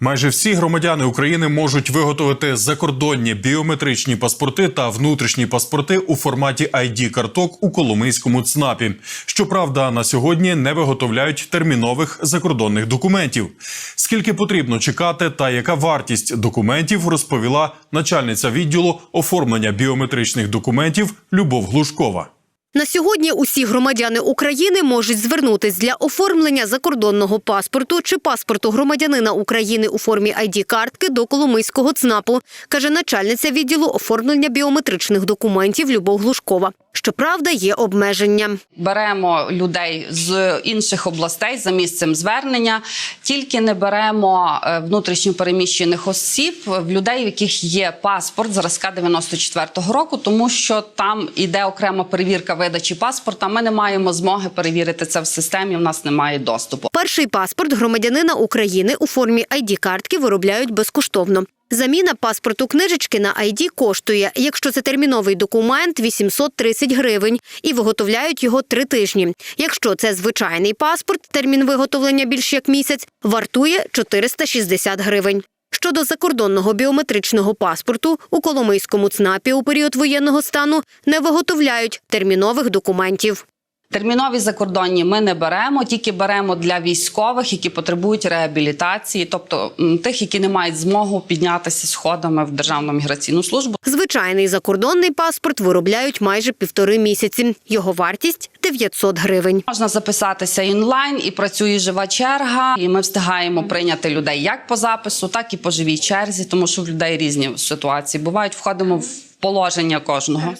Майже всі громадяни України можуть виготовити закордонні біометричні паспорти та внутрішні паспорти у форматі id карток у Коломийському ЦНАПі. Щоправда, на сьогодні не виготовляють термінових закордонних документів. Скільки потрібно чекати та яка вартість документів, розповіла начальниця відділу оформлення біометричних документів Любов Глушкова. На сьогодні усі громадяни України можуть звернутись для оформлення закордонного паспорту чи паспорту громадянина України у формі ID-картки до Коломийського ЦНАПу, каже начальниця відділу оформлення біометричних документів Любов Глушкова. Щоправда, є обмеження. Беремо людей з інших областей за місцем звернення, тільки не беремо е, внутрішньопереміщених осіб, в людей, в яких є паспорт зразка 94-го року, тому що там іде окрема перевірка видачі паспорта. Ми не маємо змоги перевірити це в системі. У нас немає доступу. Перший паспорт громадянина України у формі ID-картки виробляють безкоштовно. Заміна паспорту книжечки на ID коштує, якщо це терміновий документ, 830 гривень, і виготовляють його три тижні. Якщо це звичайний паспорт, термін виготовлення більш як місяць, вартує 460 гривень. Щодо закордонного біометричного паспорту у Коломийському ЦНАПі у період воєнного стану не виготовляють термінових документів. Термінові закордонні ми не беремо, тільки беремо для військових, які потребують реабілітації, тобто тих, які не мають змогу піднятися сходами в Державну міграційну службу. Звичайний закордонний паспорт виробляють майже півтори місяці. Його вартість 900 гривень. Можна записатися інлайн і працює жива черга. І ми встигаємо прийняти людей як по запису, так і по живій черзі, тому що в людей різні ситуації бувають. Входимо в положення кожного.